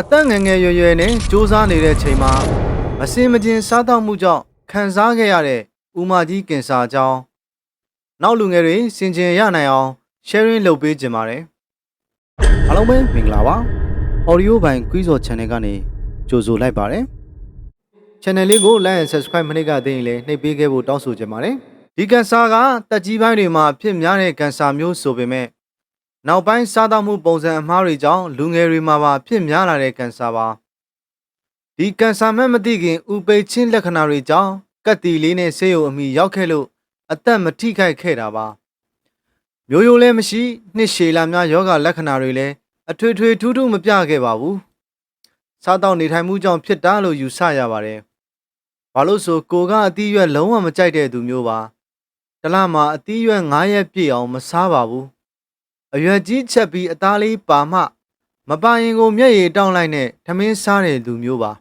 အသက်ငယ်ငယ်ရွယ်ရွယ်နဲ့စူးစမ်းနေတဲ့ချိန်မှာမစင်မကျင်စားတောက်မှုကြောင့်ခံစားခဲ့ရတဲ့ဦးမကြီးကင်ဆာအကြောင်းနောက်လူငယ်တွေစင်ကြင်ရနိုင်အောင် sharing လုပ်ပေးကြပါတယ်အားလုံးပဲမင်္ဂလာပါ audio ဘိုင် quiz or channel ကနေကြိုဆိုလိုက်ပါတယ် channel လေးကို like and subscribe မနေ့ကသိရင်လည်းနှိပ်ပေးခဲ့ဖို့တောင်းဆိုချင်ပါတယ်ဒီကင်ဆာကတက်ကြီးပိုင်းတွေမှာဖြစ်များတဲ့ကင်ဆာမျိုးဆိုပေမဲ့ နောက်ပိုင်းစားသောက်မှုပုံစံအမှားတွေကြောင့်လူငယ်တွေမှာပါဖြစ်များလာတဲ့ကင်ဆာပါဒီကင်ဆာမဲ့မသိခင်ဥပိတ်ချင်းလက္ခဏာတွေကြောင့်ကတ်တီလေးနဲ့ဆေးရုံအမိရောက်ခဲ့လို့အသက်မထိခိုက်ခဲ့တာပါမျိုးရိုးလည်းမရှိနှစ်ရှည်လာများယောဂလက္ခဏာတွေလည်းအထွေထွေထူးထူးမပြခဲ့ပါဘူးစားတောက်နေထိုင်မှုကြောင့်ဖြစ်တာလို့ယူဆရပါတယ်ဘာလို့ဆိုကိုကအသီးရွက်လုံးဝမကြိုက်တဲ့သူမျိုးပါတလားမှာအသီးရွက်9ရက်ပြည့်အောင်မစားပါဘူး အရွယ်ကြီးချက်ပြီးအသားလေးပါမှ မပါရင်ကိုမျက်ရည်တောင်းလိုက်နဲ့ထမင်းစားတဲ့လူမျိုးပါ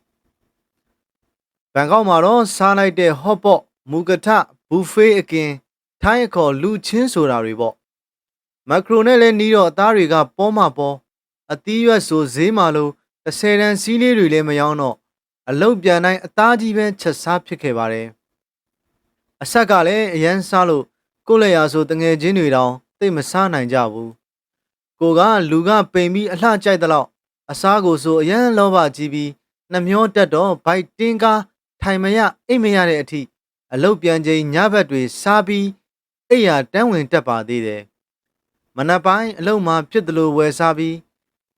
ဘန်ကောက်မှာတော့စားလိုက်တဲ့ hot pot မူကထဘူဖေးအကင်ထိုင်းအခေါ်လူချင်းဆိုတာတွေပေါ့မက်ခရိုနဲ့လည်းနီးတော့အသားတွေကပေါ်မှပေါ်အသီးရွက်ဆိုဈေးမှာလို့30တန်စီးလေးတွေလည်းမယောင်းတော့အလုတ်ပြန်တိုင်းအသားကြီးပဲချက်စားဖြစ်ခဲ့ပါတယ်အဆက်ကလည်းအရန်စားလို့ကိုယ့်လက်ရာဆိုတငယ်ချင်းတွေတောင် သိပ်မစားနိုင်ကြဘူးကိုကလူကပိန်ပြီးအလှကြိုက်တဲ့လောက်အစားကိုဆိုအရန်လောဘကြီးပြီးနှမျောတက်တော့ဘိုက်တင်းကားထိုင်မရအိတ်မရတဲ့အထိအလုတ်ပြန်ချိန်ညဘက်တွေစားပြီးအိယာတန်းဝင်တက်ပါသေးတယ်မနက်ပိုင်းအလုတ်မှာဖြစ်တယ်လို့ဝယ်စားပြီး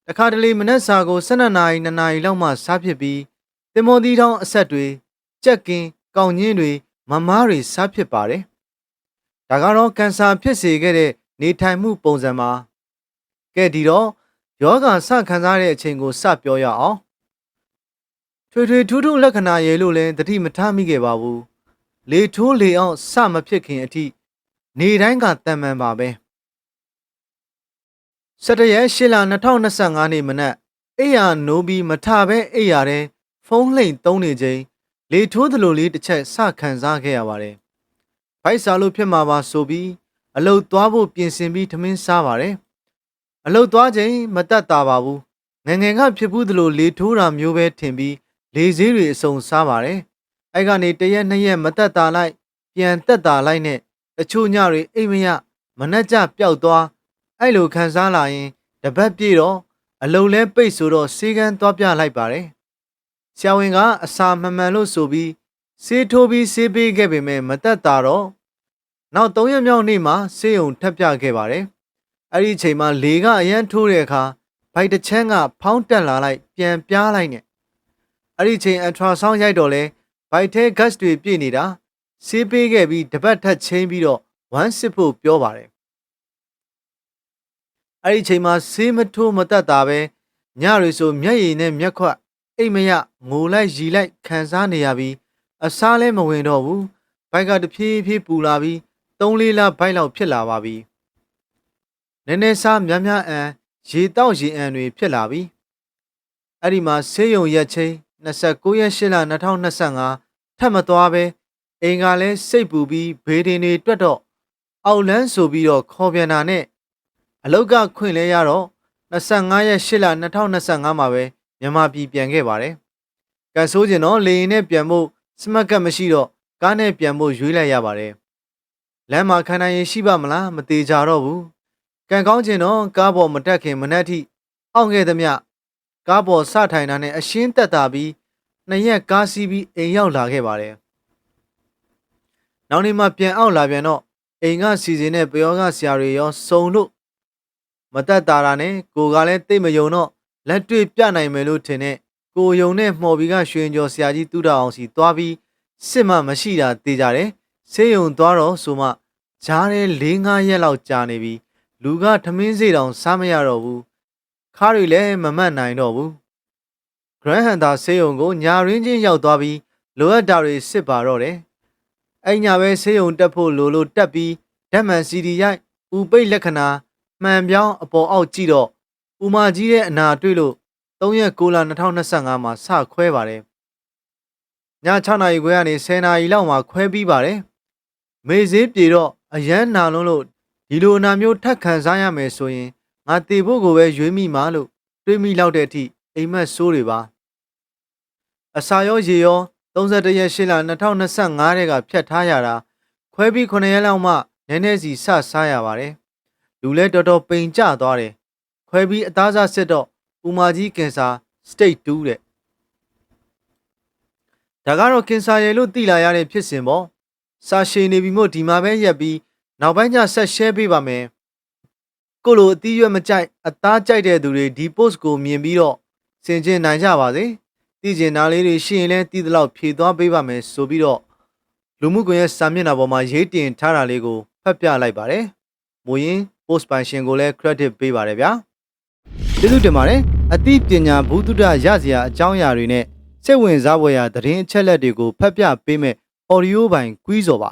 တခါတလေမနက်စာကို12နာရီ2နာရီလောက်မှစားဖြစ်ပြီးတင်မော်သီးထောင်းအဆက်တွေကြက်ကင်ကောင်းညင်းတွေမမားတွေစားဖြစ်ပါတယ်ဒါကတော့ကန်ဆာဖြစ်စေခဲ့တဲ့ နေထိုင်မှုပုံစံမှာကဲဒီတော့ယောဂဆခံစားတဲ့အချိန်ကိုစပြောရအောင်ထွေထွေထူးထူးလက္ခဏာရေလို့လည်းတတိမထားမိခဲ့ပါဘူးလေထိုးလေအောင်စမဖြစ်ခင်အထိနေတိုင်းကတန်မှန်ပါပဲ17ရက်8လ2025နေ့မနက်အိယာနိုးပြီးမထပဲအိယာတဲ့ဖုန်းလှိမ်သုံးနေချိန်လေထိုးသလိုလေးတစ်ချက်စခံစားခဲ့ရပါတယ်။ဘိုက်စာလို့ဖြစ်မှာပါဆိုပြီး အလုတ်သွားဖို့ပြင်ဆင်ပြီးထမင်းစားပါတယ်။အလုတ်သွားချိန်မတက်တာပါဘူး။ငယ်ငယ်ကဖြစ်ဘူးသလိုလေထိုးတာမျိုးပဲထင်ပြီးလေစည်းတွေအစုံစားပါတယ်။အဲ့ကနေတရက်နှစ်ရက်မတက်တာလိုက် ပြန်တက်တာလိုက်နဲ့တချို့ညတွေအိမ်မရမနှက်ကြပျောက်သွားအဲ့လိုခံစားလာရင်တပတ်ပြည့်တော့အလုတ်လဲပိတ်ဆိုတော့စေကန်းသွားပြလိုက်ပါတယ်။ဆရာဝန်ကအစာမမှန်လို့ဆိုပြီးဆေးထိုးပြီးဆေးပေးခဲ့ပေမဲ့မတက်တာတော့ နောက်၃ရက်မြောက်နေ့မှာဆေးရုံထပ်ပြခဲ့ပါတယ်။အဲ့ဒီအချိန်မှာလေကအရန်ထိုးတဲ့အခါဘိုက်တစ်ချမ်းကဖောင်းတက်လာလိုက်ပြန်ပြားလိုက်နဲ့အဲ့ဒီအချိန်အထရာဆောင်းရိုက်တော့လဲဘိုက်ထဲ gas တွေပြည့်နေတာဆေးပေးခဲ့ပြီးတပတ်ထပ်ချင်းပြီးတော့ဝမ်းစစ်ဖို့ပြောပါတယ်။အဲ့ဒီအချိန်မှာဆေးမထိုးမတက်တာပဲညတွေဆိုမျက်ရည်နဲ့မျက်ခွက်အိတ်မရငိုလိုက်ရီလိုက်ခံစားနေရပြီးအစားလဲမဝင်တော့ဘူးဘိုက်ကတဖြည်းဖြည်းပူလာပြီး ၃လေးလဘိုက်လောက်ဖြစ်လာပါပြီနည်းနည်းစားများများအန်ရေတောက်ရေအန်တွေဖြစ်လာပြီအဲ့ဒီမှာဆေးရုံရက်ချင်း29ရက်8လ2025ထပ်မသွားပဲအိမ်ကလည်းစိတ်ပူပြီးဘေးတင်တွေတွက်တော့အောက်လန်းဆိုပြီးတော့ခေါ်ပြန်တာနဲ့အလောက်ကခွင့်လဲရတော့25ရက်8လ2025မှာပဲမြန်မာပြည်ပြန်ခဲ့ပါတယ်။ကန်ဆိုးကျင်တော့လေရင်နဲ့ပြန်ဖို့စမတ်ကတ်မရှိတော့ကားနဲ့ပြန်ဖို့ရွေးလိုက်ရပါတယ်။ လမ်းမှာခံနိုင်ရင်ရှိပါမလားမသေးကြတော့ဘူး။ကန်ကောင်းကျင်တော့ကားပေါ်မတက်ခင်မနက်ထိအောင့်ခဲ့သမျှကားပေါ်စထိုင်တာနဲ့အရှင်းတက်တာပြီးနှစ်ရက်ကားစီးပြီးအိမ်ရောက်လာခဲ့ပါတယ်။နောက်နေ့မှပြန်အောင်လာပြန်တော့အိမ်ကစီစဉ်တဲ့ပယောကဆရာတွေရောစုံလို့မတက်တာတာနဲ့ကိုကလည်းတိတ်မယုံတော့လက်တွေ့ပြနိုင်မယ်လို့ထင်တဲ့ကိုယုံနဲ့မှော်ဘီကရွှေကျော်ဆရာကြီးတူတာအောင်စီသွားပြီးစစ်မှမရှိတာသိကြတယ် ဆေးရုံသွားတော့ဆိုမှဂျားတဲ့၄၅ရက်လောက်ကြာနေပြီလူကထမင်းစေးတောင်စားမရတော့ဘူးခါးတွေလည်းမမတ်နိုင်တော့ဘူးဂရန်ဟန်တာဆေးရုံကိုညာရင်းချင်းရောက်သွားပြီးလိုအပ်တာတွေစစ်ပါတော့တယ်အဲ့ညာပဲဆေးရုံတက်ဖို့လိုလိုတက်ပြီးဓာတ်မှန်စီဒီရိုက်ဥပိတ်လက္ခဏာမှန်ပြောင်းအပေါ်အောက်ကြည့်တော့ဥမာကြီးရဲ့အနာတွေ့လို့3ရက်6လ2025မှာစခွဲပါတယ်ည6နာရီခွဲကနေ10နာရီလောက်မှာခွဲပြီးပါတယ် မေဈေးပြေတော့အရန်နာလုံးလို့ဒီလိုအနာမျိုးထက်ခံစားရမယ်ဆိုရင်ငါတေဖို့ကိုပဲရွေးမိမှာလို့တွေးမိလောက်တဲ့အထိအိမ်မက်ဆိုးတွေပါအစာရောရေရော31ရက်8လ2025တဲ့ကဖြတ်ထားရတာခွဲပြီး9ရက်လောက်မှနည်းနည်းစီစစားရပါတယ်လူလဲတော်တော်ပိန်ကျသွားတယ်ခွဲပြီးအသားစားစစ်တော့ဦးမာကြီးကင်ဆာ state 2တဲ့ဒါကတော့ကင်ဆာရဲ့လို့သိလာရတဲ့ဖြစ်စဉ်ပေါ့ စာရှည်နေပြီမို့ဒီမှာပဲရက်ပြီးနောက်ပိုင်းကျဆက် share ပေးပါမယ်ကိုလိုအသီးရွက်မကြိုက်အသားကြိုက်တဲ့သူတွေဒီ post ကိုမြင်ပြီးတော့ဆင်ကျင်နိုင်ကြပါစေသိကျင်တာလေးတွေရှိရင်လည်းသိသလောက်ဖြည့်သွားပေးပါမယ်ဆိုပြီးတော့လူမှုကွန်ရက်စာမျက်နှာပေါ်မှာရေးတင်ထားတာလေးကိုဖတ်ပြလိုက်ပါတယ်မူရင်း post ပိုင်ရှင်ကိုလည်း credit ပေးပါတယ်ဗျာကျေးဇူးတင်ပါတယ်အသိပညာဘုဒ္ဓရစရာအကြောင်းအရာတွေနဲ့စိတ်ဝင်စားဖွယ်ရာသတင်းအချက်လက်တွေကိုဖတ်ပြပေးမယ် audio ပိုင်းကွီးစော်ပါ